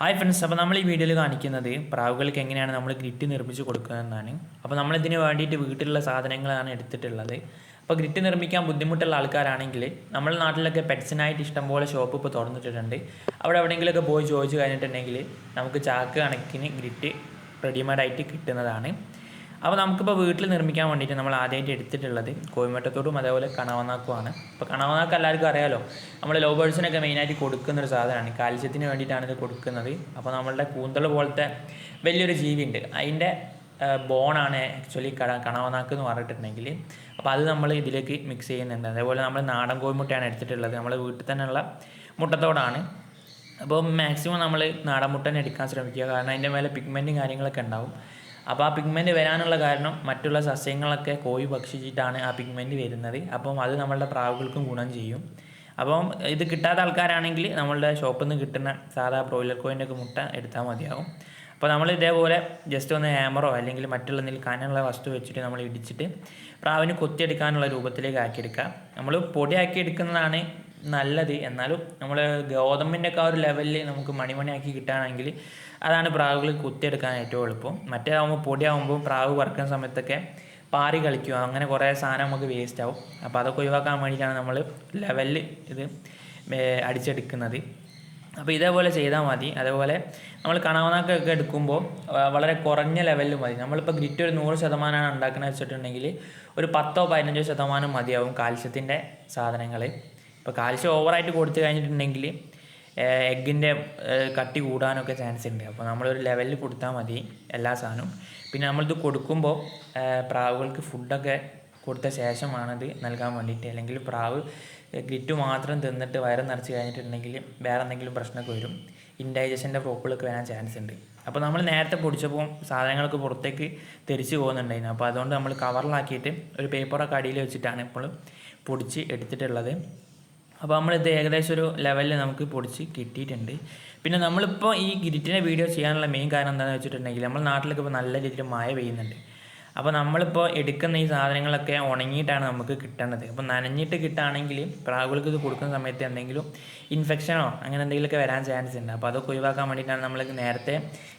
Hi friends അപ്പോൾ നമ്മൾ ഈ വീഡിയോയിൽ കാണിക്കുന്നത് പ്രാവുകൾക്ക് എങ്ങനെയാണ് നമ്മൾ ഗ്രിറ്റ് നിർമ്മിച്ച് കൊടുക്കുന്നതെന്നാണ് അപ്പോൾ നമ്മളിതിന് വേണ്ടിയിട്ട് വീട്ടിലുള്ള സാധനങ്ങളാണ് എടുത്തിട്ടുള്ളത്. അപ്പോൾ ഗ്രിറ്റ് നിർമ്മിക്കാൻ ബുദ്ധിമുട്ടുള്ള ആൾക്കാരാണെങ്കിൽ നമ്മുടെ നാട്ടിലൊക്കെ പെറ്റ്സിനായിട്ട് ഇഷ്ടംപോലെ ഷോപ്പ് ഇപ്പോൾ തുറന്നിട്ടിട്ടുണ്ട്. അവിടെ എവിടെയെങ്കിലുമൊക്കെ പോയി ചോദിച്ചു കഴിഞ്ഞിട്ടുണ്ടെങ്കിൽ നമുക്ക് ചാക്ക് കണക്കിന് ഗ്രിറ്റ് റെഡിമെയ്ഡായിട്ട് കിട്ടുന്നതാണ്. അപ്പോൾ നമുക്കിപ്പോൾ വീട്ടിൽ നിർമ്മിക്കാൻ വേണ്ടിയിട്ട് നമ്മൾ ആദ്യമായിട്ട് എടുത്തിട്ടുള്ളത് കോയമ്പറ്റത്തോടും അതേപോലെ കണവനാക്കുമാണ് അപ്പോൾ കണവനാക്ക് എല്ലാവർക്കും അറിയാലോ നമ്മൾ ലോ ബേഡ്സിനൊക്കെ മെയിനായിട്ട് കൊടുക്കുന്ന ഒരു സാധനമാണ്. കാൽസ്യത്തിന് വേണ്ടിയിട്ടാണ് ഇത് കൊടുക്കുന്നത്. അപ്പോൾ നമ്മളുടെ കൂന്തൾ പോലത്തെ വലിയൊരു ജീവിയുണ്ട്. അതിന്റെ ബോണാണ് ആക്ച്വലി കട കണവനാക്ക് എന്ന് പറഞ്ഞിട്ടുണ്ടെങ്കിൽ. അപ്പോൾ അത് നമ്മൾ ഇതിലേക്ക് മിക്സ് ചെയ്യുന്നുണ്ട്. അതേപോലെ നമ്മൾ നാടൻ കോഴിമുട്ടയാണ് എടുത്തിട്ടുള്ളത്. നമ്മൾ വീട്ടിൽ തന്നെയുള്ള മുട്ടത്തോടാണ്. അപ്പോൾ മാക്സിമം നമ്മൾ നാടൻ മുട്ടനെ എടുക്കാൻ ശ്രമിക്കുക. കാരണം അതിന്റെ മേലെ പിഗ്മെന്റും കാര്യങ്ങളൊക്കെ ഉണ്ടാവും. അപ്പോൾ ആ പിഗ്മെന്റ് വരാനുള്ള കാരണം മറ്റുള്ള സസ്യങ്ങളൊക്കെ കോഴി ഭക്ഷിച്ചിട്ടാണ് ആ പിഗ്മെന്റ് വരുന്നത്. അപ്പം അത് നമ്മളുടെ പ്രാവുകൾക്കും ഗുണം ചെയ്യും. അപ്പം ഇത് കിട്ടാത്ത ആൾക്കാരാണെങ്കിൽ നമ്മളുടെ ഷോപ്പിൽ നിന്ന് കിട്ടുന്ന സാധാ ബ്രോയിലർ കോയിന്റെ ഒക്കെ മുട്ട എടുത്താൽ മതിയാവും. അപ്പോൾ നമ്മൾ ഇതേപോലെ ജസ്റ്റ് ഒന്ന് ഹാമറോ അല്ലെങ്കിൽ മറ്റുള്ള എന്തെങ്കിലും കാനുള്ള വസ്തു വെച്ചിട്ട് നമ്മൾ ഇടിച്ചിട്ട് പ്രാവിന് കൊത്തിയെടുക്കാനുള്ള രൂപത്തിലേക്ക് ആക്കിയെടുക്കുക. നമ്മൾ പൊടിയാക്കി എടുക്കുന്നതാണ് നല്ലത്. എന്നാലും നമ്മൾ ഗോതമ്പിന്റെ ഒക്കെ ആ ഒരു ലെവലിൽ നമുക്ക് മണിമണിയാക്കി കിട്ടുകയാണെങ്കിൽ അതാണ് പ്രാവുകൾ കുത്തിയെടുക്കാൻ ഏറ്റവും എളുപ്പം. മറ്റേതാകുമ്പോൾ പൊടിയാകുമ്പോൾ പ്രാവ് പറക്കുന്ന സമയത്തൊക്കെ പാറി കളിക്കുക അങ്ങനെ കുറേ സാധനം നമുക്ക് വേസ്റ്റ് ആവും. അപ്പോൾ അതൊക്കെ ഒഴിവാക്കാൻ വേണ്ടിയിട്ടാണ് നമ്മൾ ലെവലിൽ ഇത് അടിച്ചെടുക്കുന്നത്. അപ്പോൾ ഇതേപോലെ ചെയ്താൽ മതി. അതേപോലെ നമ്മൾ കണവനാക്കൊക്കെ എടുക്കുമ്പോൾ വളരെ കുറഞ്ഞ ലെവലിൽ മതി. നമ്മളിപ്പോൾ ഗ്രിറ്റ് ഒരു നൂറ് ശതമാനമാണ് ഉണ്ടാക്കുന്നത് വെച്ചിട്ടുണ്ടെങ്കിൽ ഒരു പത്തോ പതിനഞ്ചോ ശതമാനം മതിയാവും കാൽസ്യത്തിന്റെ സാധനങ്ങൾ ഇപ്പോൾ കാൽസ്യം ഓവറായിട്ട് കൊടുത്തു കഴിഞ്ഞിട്ടുണ്ടെങ്കിൽ എഗ്ഗിന്റെ കട്ടി കൂടാനൊക്കെ ചാൻസ് ഉണ്ട് അപ്പോൾ നമ്മളൊരു ലെവലിൽ കൊടുത്താൽ മതി എല്ലാ സാധനവും. പിന്നെ നമ്മളിത് കൊടുക്കുമ്പോൾ പ്രാവുകൾക്ക് ഫുഡൊക്കെ കൊടുത്ത ശേഷമാണത് നൽകാൻ വേണ്ടിയിട്ട്. അല്ലെങ്കിൽ പ്രാവ് ഗിറ്റ് മാത്രം തിന്നിട്ട് വയറ് നിറച്ച് കഴിഞ്ഞിട്ടുണ്ടെങ്കിൽ വേറെ എന്തെങ്കിലും പ്രശ്നമൊക്കെ വരും. ഇൻഡൈജഷന്റെ പ്രോപ്പുകളൊക്കെ വരാൻ ചാൻസ് ഉണ്ട് അപ്പോൾ നമ്മൾ നേരത്തെ പൊടിച്ചപ്പോൾ സാധനങ്ങളൊക്കെ പുറത്തേക്ക് തെറിച്ച് പോകുന്നുണ്ടായിരുന്നു. അപ്പോൾ അതുകൊണ്ട് നമ്മൾ കവറിലാക്കിയിട്ട് ഒരു പേപ്പറൊക്കെ അടിയിൽ വെച്ചിട്ടാണ് ഇപ്പോൾ പൊടിച്ച് എടുത്തിട്ടുള്ളത്. അപ്പോൾ നമ്മളിത് ഏകദേശം ഒരു ലെവലിൽ നമുക്ക് പൊടിച്ച് കിട്ടിയിട്ടുണ്ട്. പിന്നെ നമ്മളിപ്പോൾ ഈ ഗിരിറ്റിനെ വീഡിയോ ചെയ്യാനുള്ള മെയിൻ കാരണം എന്താണെന്ന് വെച്ചിട്ടുണ്ടെങ്കിൽ നമ്മൾ നാട്ടിലൊക്കെ ഇപ്പോൾ നല്ല രീതിയിൽ മഴ പെയ്യുന്നുണ്ട്. അപ്പോൾ നമ്മളിപ്പോൾ എടുക്കുന്ന ഈ സാധനങ്ങളൊക്കെ ഉണങ്ങിയിട്ടാണ് നമുക്ക് കിട്ടേണ്ടത് അപ്പോൾ നനഞ്ഞിട്ട് കിട്ടുകയാണെങ്കിൽ പ്രാവുകൾക്ക് ഇത് കൊടുക്കുന്ന സമയത്ത് എന്തെങ്കിലും ഇൻഫെക്ഷനോ അങ്ങനെ എന്തെങ്കിലുമൊക്കെ വരാൻ ചാൻസ് ഉണ്ട്. അപ്പോൾ അതൊക്കെ ഒഴിവാക്കാൻ വേണ്ടിയിട്ടാണ് നമ്മൾ നേരത്തെ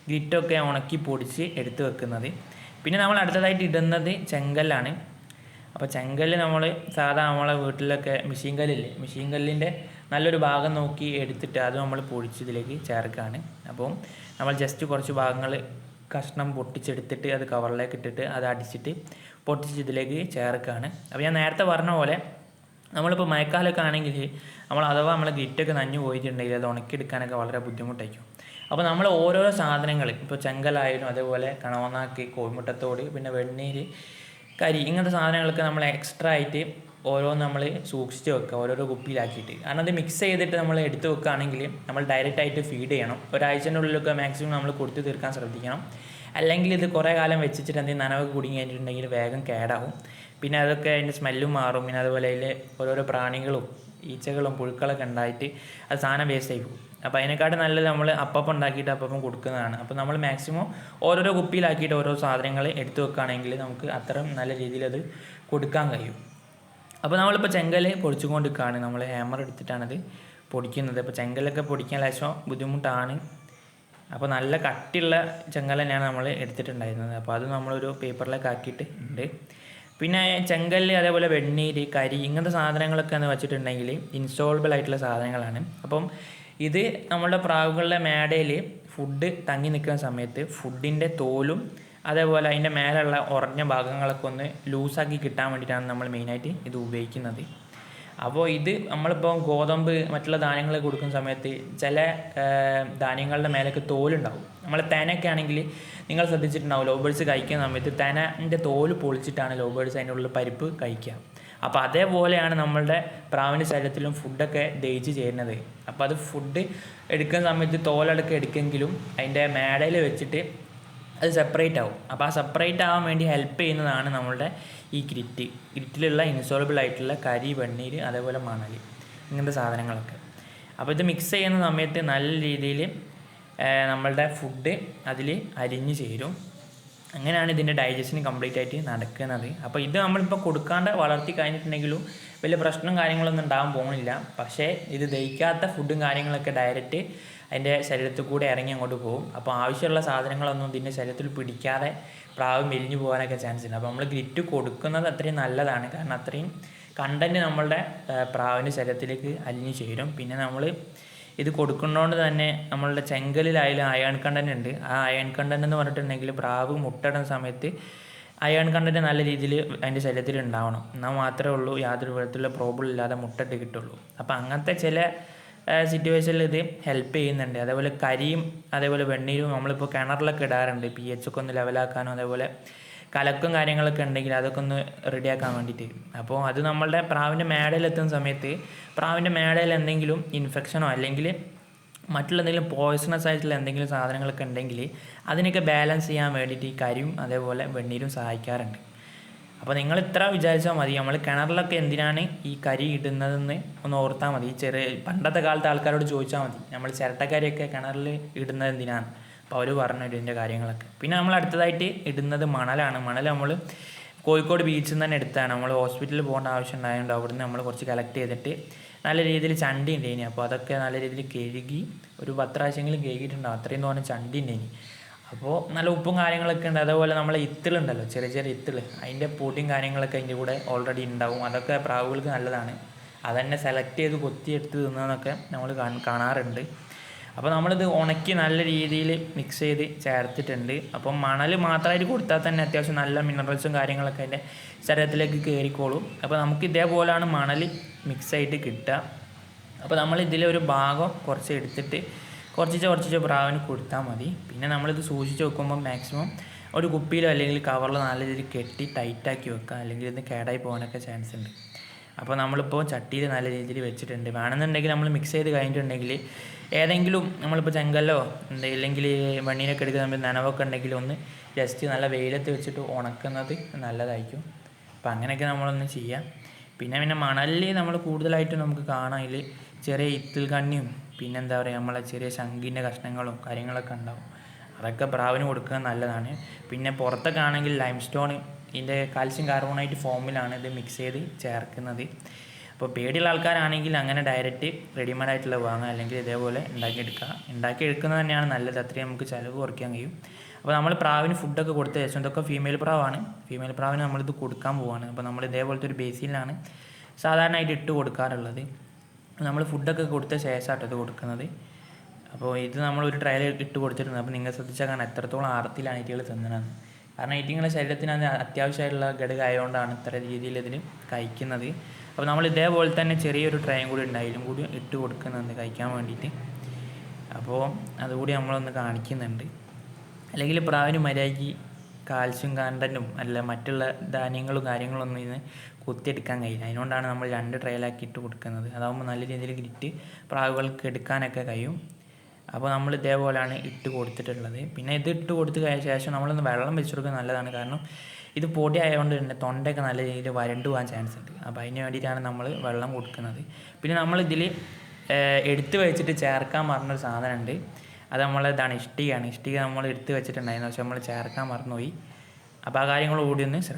ഗ്രിറ്റൊക്കെ ഉണക്കി പൊടിച്ച് എടുത്ത് വെക്കുന്നത്. പിന്നെ നമ്മൾ അടുത്തതായിട്ട് ഇടുന്നത് ചെങ്കല്ലാണ്. അപ്പോൾ ചെങ്കല്ല് നമ്മൾ സാധാ നമ്മളെ വീട്ടിലൊക്കെ മെഷീൻ കല്ലില്ലേ മെഷീൻ കല്ലിന്റെ നല്ലൊരു ഭാഗം നോക്കി എടുത്തിട്ട് അത് നമ്മൾ പൊടിച്ച് ഇതിലേക്ക് ചേർക്കുകയാണ് അപ്പം നമ്മൾ ജസ്റ്റ് കുറച്ച് ഭാഗങ്ങൾ കഷ്ണം പൊട്ടിച്ചെടുത്തിട്ട് അത് കവറിലേക്ക് ഇട്ടിട്ട് അത് അടിച്ചിട്ട് പൊട്ടിച്ച് ഇതിലേക്ക് ചേർക്കുകയാണ് അപ്പോൾ ഞാൻ നേരത്തെ പറഞ്ഞ പോലെ നമ്മളിപ്പോൾ മഴക്കാലമൊക്കെ ആണെങ്കിൽ നമ്മൾ അഥവാ നമ്മൾ ഗിറ്റൊക്കെ നഞ്ഞു പോയിട്ടുണ്ടെങ്കിൽ അത് ഉണക്കിയെടുക്കാനൊക്കെ വളരെ ബുദ്ധിമുട്ടായിരിക്കും. അപ്പോൾ നമ്മൾ ഓരോരോ സാധനങ്ങൾ ഇപ്പോൾ ചെങ്കലായാലും അതേപോലെ കണവനാക്കി കോഴിമുട്ടത്തോട് പിന്നെ വെണ്ണീര് കരി ഇങ്ങനത്തെ സാധനങ്ങളൊക്കെ നമ്മൾ എക്സ്ട്രാ ആയിട്ട് ഓരോന്ന് നമ്മൾ സൂക്ഷിച്ച് വെക്കുക ഓരോരോ കുപ്പിയിലാക്കിയിട്ട്. കാരണം അത് മിക്സ് ചെയ്തിട്ട് നമ്മൾ എടുത്ത് വെക്കുകയാണെങ്കിൽ നമ്മൾ ഡയറക്റ്റ് ആയിട്ട് ഫീഡ് ചെയ്യണം. ഒരാഴ്ചന്റെ ഉള്ളിലൊക്കെ മാക്സിമം നമ്മൾ കൊടുത്തു തീർക്കാൻ ശ്രദ്ധിക്കണം. അല്ലെങ്കിൽ ഇത് കുറേ കാലം വെച്ചിട്ട് എന്തെങ്കിലും നനവൊക്കെ കുടുങ്ങി കഴിഞ്ഞിട്ടുണ്ടെങ്കിൽ വേഗം കേടാവും. പിന്നെ അതൊക്കെ അതിന്റെ സ്മെല്ലും മാറും. പിന്നെ അതുപോലെ അതിൽ ഓരോരോ പ്രാണികളും ഈച്ചകളും പുഴുക്കളൊക്കെ ഉണ്ടായിട്ട് അത് സാധനം വേസ്റ്റ് ആയി പോകും. അപ്പോൾ അതിനെക്കാട്ടും നല്ലത് നമ്മൾ അപ്പം ഉണ്ടാക്കിയിട്ട് അപ്പം കൊടുക്കുന്നതാണ്. അപ്പോൾ നമ്മൾ മാക്സിമം ഓരോരോ കുപ്പിയിലാക്കിയിട്ട് ഓരോ സാധനങ്ങൾ എടുത്തു വെക്കുകയാണെങ്കിൽ നമുക്ക് അത്രയും നല്ല രീതിയിൽ അത് കൊടുക്കാൻ കഴിയും. അപ്പോൾ നമ്മളിപ്പോൾ ചെങ്കൽ പൊടിച്ചുകൊണ്ടിരിക്കുകയാണ്. നമ്മൾ ഹാമർ എടുത്തിട്ടാണത് പൊടിക്കുന്നത്. അപ്പോൾ ചെങ്കലൊക്കെ പൊടിക്കാൻ ലേശം ബുദ്ധിമുട്ടാണ്. അപ്പോൾ നല്ല കട്ടിയുള്ള ചെങ്കൽ തന്നെയാണ് നമ്മൾ എടുത്തിട്ടുണ്ടായിരുന്നത്. അപ്പോൾ അത് നമ്മളൊരു പേപ്പറിലേക്ക് ആക്കിയിട്ട് ഉണ്ട്. പിന്നെ ചെങ്കല്ല് അതേപോലെ വെണ്ണീര് കരി ഇങ്ങനത്തെ സാധനങ്ങളൊക്കെ എന്ന് വെച്ചിട്ടുണ്ടെങ്കിൽ ഇൻസ്റ്റോളബിൾ ആയിട്ടുള്ള സാധനങ്ങളാണ്. അപ്പം ഇത് നമ്മളുടെ പ്രാവുകളുടെ മേടയിൽ ഫുഡ് തങ്ങി നിൽക്കുന്ന സമയത്ത് ഫുഡിന്റെ തോലും അതേപോലെ അതിന്റെ മേലുള്ള ഉറഞ്ഞ ഭാഗങ്ങളൊക്കെ ഒന്ന് ലൂസാക്കി കിട്ടാൻ വേണ്ടിയിട്ടാണ് നമ്മൾ മെയിനായിട്ട് ഇത് ഉപയോഗിക്കുന്നത്. അപ്പോൾ ഇത് നമ്മളിപ്പോൾ ഗോതമ്പ് മറ്റുള്ള ധാന്യങ്ങൾ കൊടുക്കുന്ന സമയത്ത് ചില ധാന്യങ്ങളുടെ മേലൊക്കെ തോലുണ്ടാവും. നമ്മൾ തേനൊക്കെ ആണെങ്കിൽ നിങ്ങൾ ശ്രദ്ധിച്ചിട്ടുണ്ടാവും ലോബേഴ്സ് കഴിക്കുന്ന സമയത്ത് തേനന്റെ തോൽ പൊളിച്ചിട്ടാണ് ലോബേഴ്സ് അതിന്റെ ഉള്ളിൽ പരിപ്പ് കഴിക്കുക. അപ്പോൾ അതേപോലെയാണ് നമ്മളുടെ പ്രാവിന്റെ ശരീരത്തിലും ഫുഡൊക്കെ ദഹിച്ച് ചേരുന്നത്. അപ്പോൾ അത് ഫുഡ് എടുക്കുന്ന സമയത്ത് തോലടക്കം എടുക്കെങ്കിലും അതിന്റെ മേടയിൽ വെച്ചിട്ട് അത് സെപ്പറേറ്റ് ആവും. അപ്പോൾ ആ സെപ്പറേറ്റ് ആവാൻ വേണ്ടി ഹെൽപ്പ് ചെയ്യുന്നതാണ് നമ്മളുടെ ഈ ഗ്രിറ്റ് ഗ്രിറ്റിലുള്ള ഇൻസോളബിൾ ആയിട്ടുള്ള കരി വെണ്ണീര് അതേപോലെ മണൽ ഇങ്ങനത്തെ സാധനങ്ങളൊക്കെ. അപ്പോൾ ഇത് മിക്സ് ചെയ്യുന്ന സമയത്ത് നല്ല രീതിയിൽ നമ്മളുടെ ഫുഡ് അതിൽ അരിഞ്ഞ് ചേരും. അങ്ങനെയാണ് ഇതിന്റെ ഡൈജഷൻ കംപ്ലീറ്റ് ആയിട്ട് നടക്കുന്നത്. അപ്പോൾ ഇത് നമ്മളിപ്പോൾ കൊടുക്കാണ്ട് വളർത്തി കഴിഞ്ഞിട്ടുണ്ടെങ്കിലും വലിയ പ്രശ്നം കാര്യങ്ങളൊന്നും ഉണ്ടാകാൻ പോകുന്നില്ല. പക്ഷേ ഇത് ദഹിക്കാത്ത ഫുഡും കാര്യങ്ങളൊക്കെ ഡയറക്റ്റ് അതിന്റെ ശരീരത്തിൽ കൂടെ ഇറങ്ങി അങ്ങോട്ട് പോകും. അപ്പോൾ ആവശ്യമുള്ള സാധനങ്ങളൊന്നും ഇതിന്റെ ശരീരത്തിൽ പിടിക്കാതെ പ്രാവ് മെലിഞ്ഞു പോകാനൊക്കെ ചാൻസ് ഉണ്ട്. അപ്പോൾ നമ്മൾ ഗ്രിറ്റ് കൊടുക്കുന്നത് അത്രയും നല്ലതാണ്. കാരണം അത്രയും കണ്ടന്റ് നമ്മളുടെ പ്രാവിന്റെ ശരീരത്തിലേക്ക് അലിഞ്ഞു ചേരും. പിന്നെ നമ്മൾ ഇത് കൊടുക്കുന്നതുകൊണ്ട് തന്നെ നമ്മളുടെ ചെങ്കലിലായാലും അയൺ കണ്ടന്റ് ഉണ്ട്. ആ അയൺ കണ്ടന്റ് എന്ന് പറഞ്ഞിട്ടുണ്ടെങ്കിൽ പ്രാവ് മുട്ടയിടുന്ന സമയത്ത് അയൺ കണ്ടന്റ് നല്ല രീതിയിൽ അതിന്റെ ശരീരത്തിൽ ഉണ്ടാവണം. എന്നാൽ മാത്രമേ ഉള്ളൂ യാതൊരു വിധത്തിലുള്ള പ്രോബ്ലം ഇല്ലാതെ മുട്ടയിട്ട് കിട്ടുള്ളൂ. അപ്പോൾ അങ്ങനത്തെ ചില സിറ്റുവേഷനിൽ ഇത് ഹെൽപ്പ് ചെയ്യുന്നുണ്ട്. അതേപോലെ കരിയും അതേപോലെ വെണ്ണീരും നമ്മളിപ്പോൾ കിണറിലൊക്കെ ഇടാറുണ്ട്. പി എച്ച് ഒക്കെ ഒന്ന് ലെവലാക്കാനും അതേപോലെ കലക്കും കാര്യങ്ങളൊക്കെ ഉണ്ടെങ്കിൽ അതൊക്കെ ഒന്ന് റെഡിയാക്കാൻ വേണ്ടിയിട്ട്. അപ്പോൾ അത് നമ്മളുടെ പ്രാവിന്റെ മേടയിൽ എത്തുന്ന സമയത്ത് പ്രാവിന്റെ മേടയിൽ എന്തെങ്കിലും ഇൻഫെക്ഷനോ അല്ലെങ്കിൽ മറ്റുള്ള എന്തെങ്കിലും പോയ്സണസ് ആയിട്ടുള്ള എന്തെങ്കിലും സാധനങ്ങളൊക്കെ ഉണ്ടെങ്കിൽ അതിനൊക്കെ ബാലൻസ് ചെയ്യാൻ വേണ്ടിയിട്ട് ഈ കരിയും അതേപോലെ വെണ്ണീരും സഹായിക്കാറുണ്ട്. അപ്പോൾ നിങ്ങൾ ഇത്ര വിചാരിച്ചാൽ മതി. നമ്മൾ കിണറിലൊക്കെ എന്തിനാണ് ഈ കരി ഇടുന്നതെന്ന് ഒന്ന് ഓർത്താൽ മതി. ചെറിയ പണ്ടത്തെ കാലത്തെ ആൾക്കാരോട് ചോദിച്ചാൽ മതി. നമ്മൾ ചിരട്ടക്കരിയൊക്കെ കിണറിൽ ഇടുന്നത് എന്തിനാണ്? അപ്പോൾ അവർ പറഞ്ഞു ഇതിന്റെ കാര്യങ്ങളൊക്കെ. പിന്നെ നമ്മൾ അടുത്തതായിട്ട് ഇടുന്നത് മണലാണ്. മണൽ നമ്മൾ കോഴിക്കോട് ബീച്ചിൽ നിന്ന് തന്നെ എടുത്താണ്. നമ്മൾ ഹോസ്പിറ്റലിൽ പോകേണ്ട ആവശ്യം ഉണ്ടായതുകൊണ്ട് നിന്ന് നമ്മൾ കുറച്ച് കളക്ട് ചെയ്തിട്ട് നല്ല രീതിയിൽ ചണ്ടി ഉണ്ടായിനി അപ്പോൾ അതൊക്കെ നല്ല രീതിയിൽ കഴുകി ഒരു പത്ത് പ്രാവശ്യമെങ്കിലും കഴുകിയിട്ടുണ്ടാവും. അത്രയും തോന്നുന്ന ചണ്ടി ഉണ്ടായിനി അപ്പോൾ നല്ല ഉപ്പും കാര്യങ്ങളൊക്കെ ഉണ്ട്. അതേപോലെ നമ്മളെ ഇത്തിളുണ്ടല്ലോ ചെറിയ ചെറിയ ഇത്തിൾ. അതിന്റെ പൊടിയും കാര്യങ്ങളൊക്കെ അതിന്റെ കൂടെ ഓൾറെഡി ഉണ്ടാവും. അതൊക്കെ പ്രാവുകൾക്ക് നല്ലതാണ്. അതന്നെ സെലക്ട് ചെയ്ത് കൊത്തിയെടുത്ത് തിന്നതെന്നൊക്കെ നമ്മൾ കാണാറുണ്ട്. അപ്പോൾ നമ്മളിത് ഉണക്കി നല്ല രീതിയിൽ മിക്സ് ചെയ്ത് ചേർത്തിട്ടുണ്ട്. അപ്പം മണൽ മാത്രമായിട്ട് കൊടുത്താൽ തന്നെ അത്യാവശ്യം നല്ല മിനറൽസും കാര്യങ്ങളൊക്കെ അതിന്റെ ശരീരത്തിലേക്ക് കയറിക്കോളും അപ്പോൾ നമുക്ക് ഇതേപോലെയാണ് മണൽ മിക്സ് ആയിട്ട് കിട്ടുക. അപ്പോൾ നമ്മൾ ഇതിലൊരു ഭാഗം കുറച്ച് എടുത്തിട്ട് കുറച്ച് കുറച്ച് പ്രാവിന് കൊടുത്താൽ മതി. പിന്നെ നമ്മളിത് സൂക്ഷിച്ച് വെക്കുമ്പോൾ മാക്സിമം ഒരു കുപ്പിയിലോ അല്ലെങ്കിൽ കവറിലോ നല്ല രീതിയിൽ കെട്ടി ടൈറ്റാക്കി വെക്കുക. അല്ലെങ്കിൽ ഇത് കേടായി പോകാനൊക്കെ ചാൻസ് ഉണ്ട്. അപ്പോൾ നമ്മളിപ്പോൾ ചട്ടിയിൽ നല്ല രീതിയിൽ വെച്ചിട്ടുണ്ട്. വേണമെന്നുണ്ടെങ്കിൽ നമ്മൾ മിക്സ് ചെയ്ത് കഴിഞ്ഞിട്ടുണ്ടെങ്കിൽ ഏതെങ്കിലും നമ്മളിപ്പോൾ ചെങ്കല്ലോ ഇല്ലെങ്കിൽ മണ്ണിനൊക്കെ എടുക്കുന്ന സമയത്ത് നനവൊക്കെ ഉണ്ടെങ്കിൽ ഒന്ന് ജസ്റ്റ് നല്ല വെയിലത്ത് വെച്ചിട്ട് ഉണക്കുന്നത് നല്ലതായിരിക്കും. അപ്പം അങ്ങനെയൊക്കെ നമ്മളൊന്ന് ചെയ്യാം. പിന്നെ പിന്നെ മണലിൽ നമ്മൾ കൂടുതലായിട്ട് നമുക്ക് കാണാം. ഇതിൽ ചെറിയ ഇത്തിൽ കണ്ണിയും പിന്നെ എന്താ പറയുക നമ്മളെ ചെറിയ ശംഖിന്റെ കഷ്ണങ്ങളും കാര്യങ്ങളൊക്കെ ഉണ്ടാവും. അതൊക്കെ പ്രാവിന് കൊടുക്കുന്നത് നല്ലതാണ്. പിന്നെ പുറത്തൊക്കെ ആണെങ്കിൽ ലൈം സ്റ്റോൺ ഇതിന്റെ കാൽസ്യം കാർബണേറ്റ് ഫോമിലാണ് ഇത് മിക്സ് ചെയ്ത് ചേർക്കുന്നത്. അപ്പോൾ പേടിയുള്ള ആൾക്കാരാണെങ്കിൽ അങ്ങനെ ഡയറക്റ്റ് റെഡിമെയ്ഡ് ആയിട്ടുള്ള വാങ്ങുക അല്ലെങ്കിൽ ഇതേപോലെ ഉണ്ടാക്കിയെടുക്കുക. ഉണ്ടാക്കിയെടുക്കുന്നത് തന്നെയാണ് നല്ലത്. അത്രയും നമുക്ക് ചിലവ് കുറയ്ക്കാൻ കഴിയും. അപ്പോൾ നമ്മൾ പ്രാവിന് ഫുഡൊക്കെ കൊടുത്ത ശേഷം ഇതൊക്കെ ഫീമെയിൽ പ്രാവാണ്. ഫീമെയിൽ പ്രാവിന് നമ്മളിത് കൊടുക്കാൻ പോവാണ്. അപ്പോൾ നമ്മൾ ഇതേപോലത്തെ ഒരു ബേസിലാണ് സാധാരണയായിട്ട് ഇട്ട് കൊടുക്കാറുള്ളത്. നമ്മൾ ഫുഡൊക്കെ കൊടുത്ത ശേഷമാണ് ഇത് കൊടുക്കുന്നത്. അപ്പോൾ ഇത് നമ്മൾ ഒരു ട്രയൽ ഇട്ട് കൊടുത്തിട്ടുണ്ട്. അപ്പോൾ നിങ്ങൾ ശ്രദ്ധിച്ചാൽ കാരണം എത്രത്തോളം ആർത്തിയിലാണ് ഇറ്റികൾ തിന്നണത്. കാരണം ഈറ്റിങ്ങളുടെ ശരീരത്തിന് അത് അത്യാവശ്യമായിട്ടുള്ള ഘടകമായതുകൊണ്ടാണ് ഇത്ര രീതിയിൽ ഇതിന് കഴിക്കുന്നത്. അപ്പോൾ നമ്മൾ ഇതേപോലെ തന്നെ ചെറിയൊരു ട്രയും കൂടി ഉണ്ടായാലും കൂടി ഇട്ട് കൊടുക്കുന്നുണ്ട് കഴിക്കാൻ വേണ്ടിയിട്ട്. അപ്പോൾ അതുകൂടി നമ്മളൊന്ന് കാണിക്കുന്നുണ്ട്. അല്ലെങ്കിൽ പ്രാവിന് മര്യാദയ്ക്ക് കാൽസ്യം കണ്ടന്റും അല്ല മറ്റുള്ള ധാന്യങ്ങളും കാര്യങ്ങളും ഒന്നും ഇതിന് കുത്തിയെടുക്കാൻ കഴിയില്ല. അതിനുകൊണ്ടാണ് നമ്മൾ രണ്ട് ട്രയലാക്കി ഇട്ട് കൊടുക്കുന്നത്. അതാകുമ്പോൾ നല്ല രീതിയിൽ ഗ്രിറ്റ് പ്രാവുകൾക്ക് എടുക്കാനൊക്കെ കഴിയും. അപ്പോൾ നമ്മൾ ഇതേപോലെയാണ് ഇട്ട് കൊടുത്തിട്ടുള്ളത്. പിന്നെ ഇത് ഇട്ട് കൊടുത്ത് കഴിഞ്ഞ ശേഷം നമ്മളൊന്ന് വെള്ളം വെച്ച് കൊടുക്കുക നല്ലതാണ്. കാരണം ഇത് പൊടി ആയതുകൊണ്ട് തന്നെ തൊണ്ടയൊക്കെ നല്ല രീതിയിൽ വരണ്ടു പോകാൻ ചാൻസ് ഉണ്ട്. അപ്പോൾ അതിന് വേണ്ടിയിട്ടാണ് നമ്മൾ വെള്ളം കൊടുക്കുന്നത്. പിന്നെ നമ്മൾ നമ്മളിതിൽ എടുത്തു വെച്ചിട്ട് ചേർക്കാൻ പറഞ്ഞൊരു സാധനമുണ്ട്. അത് നമ്മൾ ഇതാണ് ഇഷ്ടികയാണ്. ഇഷ്ടിക നമ്മൾ എടുത്ത് വെച്ചിട്ടുണ്ടായിരുന്നു. പക്ഷെ നമ്മൾ ചേർക്കാൻ മറന്നുപോയി. അപ്പോൾ ആ കാര്യങ്ങൾ കൂടി ഒന്ന് ശ്രദ്ധ